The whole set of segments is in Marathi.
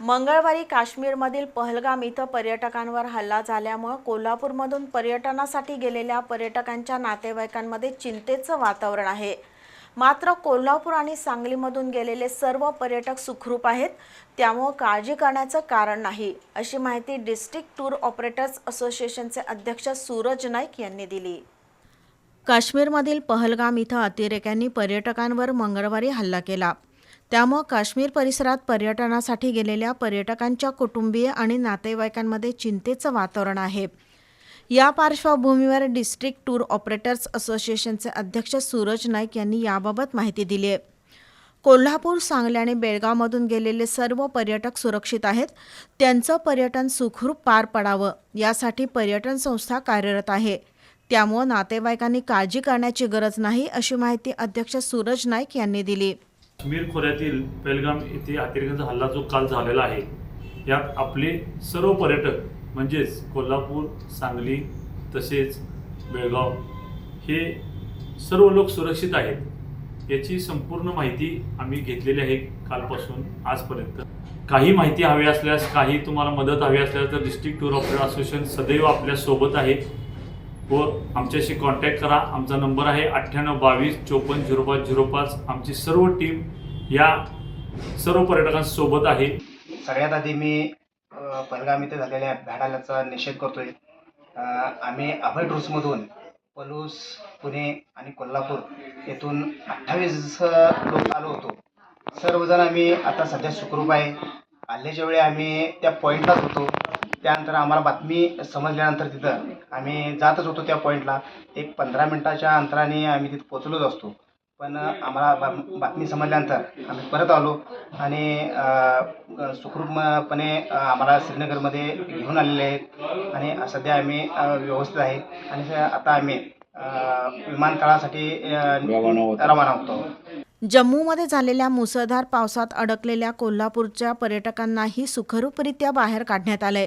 मंगळवारी काश्मीरमधील पहलगाम इथं पर्यटकांवर हल्ला झाल्यामुळं कोल्हापूरमधून पर्यटनासाठी गेलेल्या पर्यटकांच्या नातेवाईकांमध्ये चिंतेचं वातावरण आहे. मात्र कोल्हापूर आणि सांगलीमधून गेलेले सर्व पर्यटक सुखरूप आहेत. त्यामुळं काळजी करण्याचं कारण नाही. अशी माहिती डिस्ट्रिक्ट टूर ऑपरेटर्स असोसिएशनचे अध्यक्ष सूरज नाईक यांनी दिली. काश्मीरमधील पहलगाम इथं अतिरेक्यांनी पर्यटकांवर मंगळवारी हल्ला केला. त्यामुळं काश्मीर परिसरात पर्यटनासाठी गेलेल्या पर्यटकांच्या कुटुंबीय आणि नातेवाईकांमध्ये चिंतेचं वातावरण आहे. या पार्श्वभूमीवर डिस्ट्रिक्ट टूर ऑपरेटर्स असोसिएशनचे अध्यक्ष सूरज नाईक यांनी याबाबत माहिती दिली आहे. कोल्हापूर सांगली आणि बेळगावमधून गेलेले सर्व पर्यटक सुरक्षित आहेत. त्यांचं पर्यटन सुखरूप पार पडावं यासाठी पर्यटन संस्था कार्यरत आहे. त्यामुळं नातेवाईकांनी काळजी करण्याची गरज नाही अशी माहिती अध्यक्ष सूरज नाईक यांनी दिली. काश्मीर खोऱ्यातील पेलगाम येथे अतिरेक्यांचा हल्ला जो काल झालेला आहे यात आपले सर्व पर्यटक म्हणजेच कोल्हापूर सांगली तसेच बेळगाव हे सर्व लोक सुरक्षित आहेत. याची संपूर्ण माहिती आम्ही घेतलेली आहे कालपासून आजपर्यंत. काही माहिती हवी असल्यास काही तुम्हाला मदत हवी असल्यास तर डिस्ट्रिक्ट टूर ऑपरेटर असोसिएशन सदैव आपल्यासोबत आहे. व आमच्याशी कॉन्टॅक्ट करा. आमचा नंबर आहे अठ्ठ्याण्णव बावीस चोपन्न झिरो पाच झिरो पाच. आमची सर्व टीम या सर्व पर्यटकांसोबत आहे. सगळ्यात आधी मी अ, इथे झालेल्या भ्याडालाचा निषेध करतोय. आम्ही अभय टूर्समधून पलूस पुणे आणि कोल्हापूर येथून अठ्ठावीस लोक आलो होतो. सर्वजण आम्ही आता सध्या सुखरूप आहे. आल्याच्या वेळी आम्ही त्या पॉईंटलाच होतो. त्यानंतर आम्हाला बातमी समजल्यानंतर तिथं आम्ही जातच होतो त्या पॉईंटला एक पंधरा मिनटाच्या अंतराने आम्ही तिथं पोचलोच असतो. पण आम्हाला बा- बातमी समजल्यानंतर आम्ही परत आलो आणि सुखरूपपणे आम्हाला श्रीनगरमध्ये घेऊन आलेले आहेत आणि सध्या आम्ही व्यवस्थित आहे. आणि आता आम्ही विमानतळासाठी रवाना होतो. जम्मूमध्ये झालेल्या मुसळधार पावसात अडकलेल्या कोल्हापूरच्या पर्यटकांनाही सुखरूपरित्या बाहेर काढण्यात आलंय.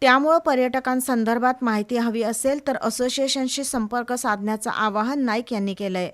त्यामुळं पर्यटकांसंदर्भात माहिती हवी असेल तर असोसिएशनशी संपर्क साधण्याचं आवाहन नाईक यांनी केलंय.